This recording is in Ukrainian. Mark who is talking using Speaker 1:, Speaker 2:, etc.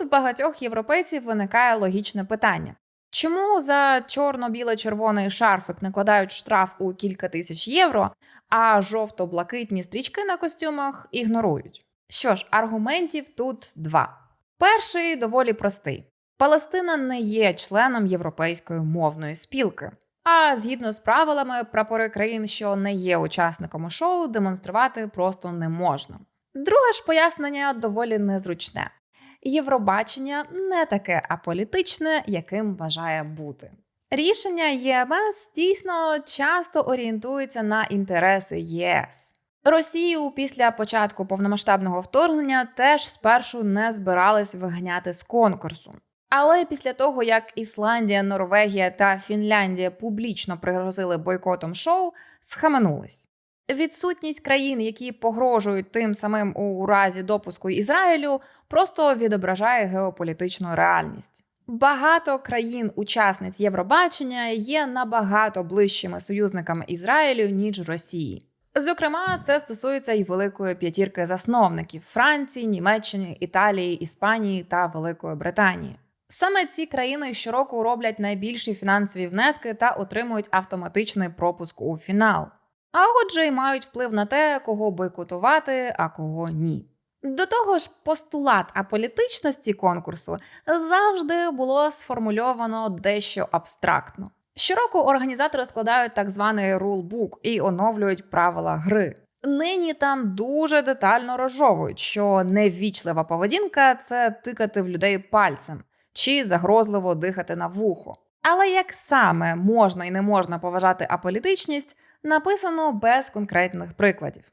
Speaker 1: В багатьох європейців виникає логічне питання: чому за чорно-біло-червоний шарфик накладають штраф у кілька тисяч євро, а жовто-блакитні стрічки на костюмах ігнорують? Що ж, аргументів тут два. Перший доволі простий: Палестина не є членом європейської мовної спілки. А згідно з правилами, прапори країн, що не є учасниками шоу, демонструвати просто не можна. Друге ж пояснення доволі незручне. Євробачення не таке аполітичне, яким бажає бути. Рішення ЄМС дійсно часто орієнтується на інтереси ЄС. Росію після початку повномасштабного вторгнення теж спершу не збирались виганяти з конкурсу. Але після того, як Ісландія, Норвегія та Фінляндія публічно пригрозили бойкотом шоу, схаменулись. Відсутність країн, які погрожують тим самим у разі допуску Ізраїлю, просто відображає геополітичну реальність. Багато країн-учасниць Євробачення є набагато ближчими союзниками Ізраїлю ніж Росії. Зокрема, це стосується й великої п'ятірки засновників Франції, Німеччини, Італії, Іспанії та Великої Британії. Саме ці країни щороку роблять найбільші фінансові внески та отримують автоматичний пропуск у фінал. А отже, й мають вплив на те, кого бойкотувати, а кого ні. До того ж, постулат аполітичності конкурсу завжди було сформульовано дещо абстрактно. Щороку організатори складають так званий рулбук і оновлюють правила гри. Нині там дуже детально розжовують, що неввічлива поведінка це тикати в людей пальцем чи загрозливо дихати на вухо. Але як саме можна і не можна поважати аполітичність, написано без конкретних прикладів.